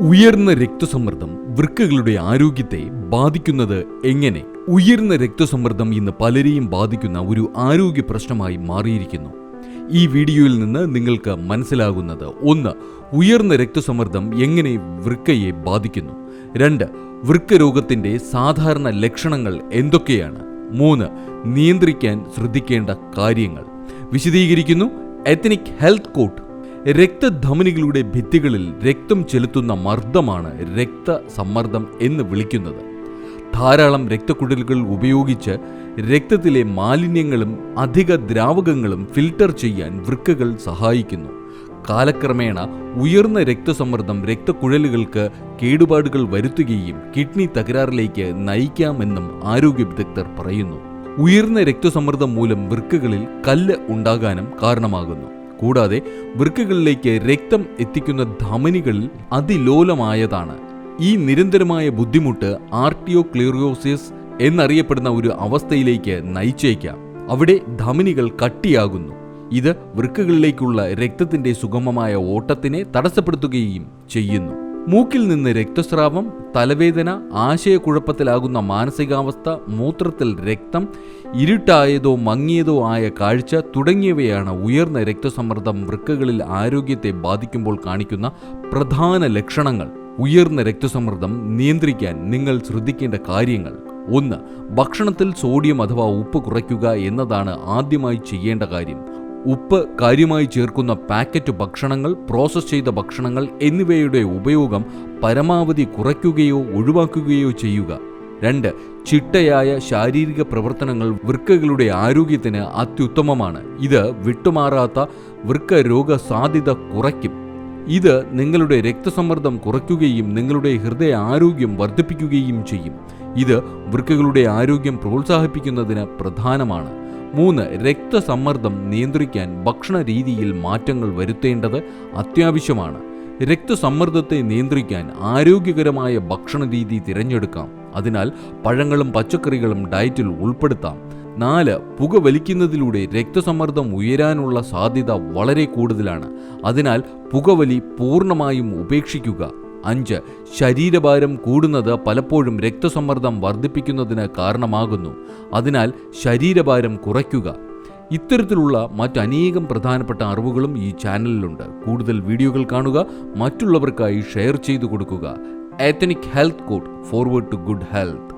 ഉയർന്ന രക്തസമ്മർദ്ദം വൃക്കകളുടെ ആരോഗ്യത്തെ ബാധിക്കുന്നത് എങ്ങനെ? ഉയർന്ന രക്തസമ്മർദ്ദം ഇന്ന് പലരെയും ബാധിക്കുന്ന ഒരു ആരോഗ്യ പ്രശ്നമായി മാറിയിരിക്കുന്നു. ഈ വീഡിയോയിൽ നിന്ന് നിങ്ങൾക്ക് മനസ്സിലാകുന്നത് ഒന്ന് ഉയർന്ന രക്തസമ്മർദ്ദം എങ്ങനെ വൃക്കയെ ബാധിക്കുന്നു? രണ്ട് വൃക്കരോഗത്തിന്റെ സാധാരണ ലക്ഷണങ്ങൾ എന്തൊക്കെയാണ്? മൂന്ന് നിയന്ത്രിക്കാൻ ശ്രദ്ധിക്കേണ്ട കാര്യങ്ങൾ. വിശദീകരിക്കുന്നു. എത്നിക് ഹെൽത്ത് കോട്ട് രക്തധമനികളുടെ ഭിത്തികളിൽ രക്തം ചെലുത്തുന്ന മർദ്ദമാണ് രക്തസമ്മർദ്ദം എന്ന് വിളിക്കുന്നത്. ധാരാളം രക്തക്കുഴലുകൾ ഉപയോഗിച്ച് രക്തത്തിലെ മാലിന്യങ്ങളും അധിക ദ്രാവകങ്ങളും ഫിൽട്ടർ ചെയ്യാൻ വൃക്കകൾ സഹായിക്കുന്നു. കാലക്രമേണ ഉയർന്ന രക്തസമ്മർദ്ദം രക്തക്കുഴലുകൾക്ക് കേടുപാടുകൾ വരുത്തുകയും കിഡ്നി തകരാറിലേക്ക് നയിക്കാമെന്നും ആരോഗ്യ വിദഗ്ധർ പറയുന്നു. ഉയർന്ന രക്തസമ്മർദ്ദം മൂലം വൃക്കകളിൽ കല്ല് ഉണ്ടാകാനും കാരണമാകുന്നു. കൂടാതെ വൃക്കകളിലേക്ക് രക്തം എത്തിക്കുന്ന ധമനികളിൽ അതിലോലമായതാണ്. ഈ നിരന്തരമായ ബുദ്ധിമുട്ട് ആർട്ടിയോ ക്ലിയറിയോസിയസ് എന്നറിയപ്പെടുന്ന ഒരു അവസ്ഥയിലേക്ക് നയിച്ചേക്കാം. അവിടെ ധമനികൾ കട്ടിയാകുന്നു. ഇത് വൃക്കകളിലേക്കുള്ള രക്തത്തിന്റെ സുഗമമായ ഓട്ടത്തിനെ തടസ്സപ്പെടുത്തുകയും ചെയ്യുന്നു. മൂക്കിൽ നിന്ന് രക്തസ്രാവം തലവേദന ആശയക്കുഴപ്പത്തിലാകുന്ന മാനസികാവസ്ഥ മൂത്രത്തിൽ രക്തം ഇരുട്ടായതോ മങ്ങിയതോ ആയ കാഴ്ച തുടങ്ങിയവയാണ് ഉയർന്ന രക്തസമ്മർദ്ദം വൃക്കകളിൽ ആരോഗ്യത്തെ ബാധിക്കുമ്പോൾ കാണിക്കുന്ന പ്രധാന ലക്ഷണങ്ങൾ. ഉയർന്ന രക്തസമ്മർദ്ദം നിയന്ത്രിക്കാൻ നിങ്ങൾ ശ്രദ്ധിക്കേണ്ട കാര്യങ്ങൾ. ഒന്ന് ഭക്ഷണത്തിൽ സോഡിയം അഥവാ ഉപ്പ് കുറയ്ക്കുക എന്നതാണ് ആദ്യമായി ചെയ്യേണ്ട കാര്യം. ഉപ്പ് കാര്യമായി ചേർക്കുന്ന പാക്കറ്റ് ഭക്ഷണങ്ങൾ പ്രോസസ്സ് ചെയ്ത ഭക്ഷണങ്ങൾ എന്നിവയുടെ ഉപയോഗം പരമാവധി കുറയ്ക്കുകയോ ഒഴിവാക്കുകയോ ചെയ്യുക. രണ്ട് ചിട്ടയായ ശാരീരിക പ്രവർത്തനങ്ങൾ വൃക്കകളുടെ ആരോഗ്യത്തിന് അത്യുത്തമമാണ്. ഇത് വിട്ടുമാറാത്ത വൃക്ക രോഗ സാധ്യത കുറയ്ക്കും. ഇത് നിങ്ങളുടെ രക്തസമ്മർദ്ദം കുറയ്ക്കുകയും നിങ്ങളുടെ ഹൃദയ ആരോഗ്യം വർദ്ധിപ്പിക്കുകയും ചെയ്യും. ഇത് വൃക്കകളുടെ ആരോഗ്യം പ്രോത്സാഹിപ്പിക്കുന്നതിന് പ്രധാനമാണ്. മൂന്ന് രക്തസമ്മർദ്ദം നിയന്ത്രിക്കാൻ ഭക്ഷണ രീതിയിൽ മാറ്റങ്ങൾ വരുത്തേണ്ടത് അത്യാവശ്യമാണ്. രക്തസമ്മർദ്ദത്തെ നിയന്ത്രിക്കാൻ ആരോഗ്യകരമായ ഭക്ഷണ രീതി തിരഞ്ഞെടുക്കാം. അതിനാൽ പഴങ്ങളും പച്ചക്കറികളും ഡയറ്റിൽ ഉൾപ്പെടുത്താം. നാല് പുകവലിക്കുന്നതിലൂടെ രക്തസമ്മർദ്ദം ഉയരാനുള്ള സാധ്യത വളരെ കൂടുതലാണ്. അതിനാൽ പുകവലി പൂർണമായും ഉപേക്ഷിക്കുക. അഞ്ച് ശരീരഭാരം കൂടുന്നത് പലപ്പോഴും രക്തസമ്മർദ്ദം വർദ്ധിപ്പിക്കുന്നതിന് കാരണമാകുന്നു. അതിനാൽ ശരീരഭാരം കുറയ്ക്കുക. ഇത്തരത്തിലുള്ള മറ്റനേകം പ്രധാനപ്പെട്ട അറിവുകളും ഈ ചാനലിലുണ്ട്. കൂടുതൽ വീഡിയോകൾ കാണുക മറ്റുള്ളവർക്കായി ഷെയർ ചെയ്തു കൊടുക്കുക. Ethnic health code forward to good health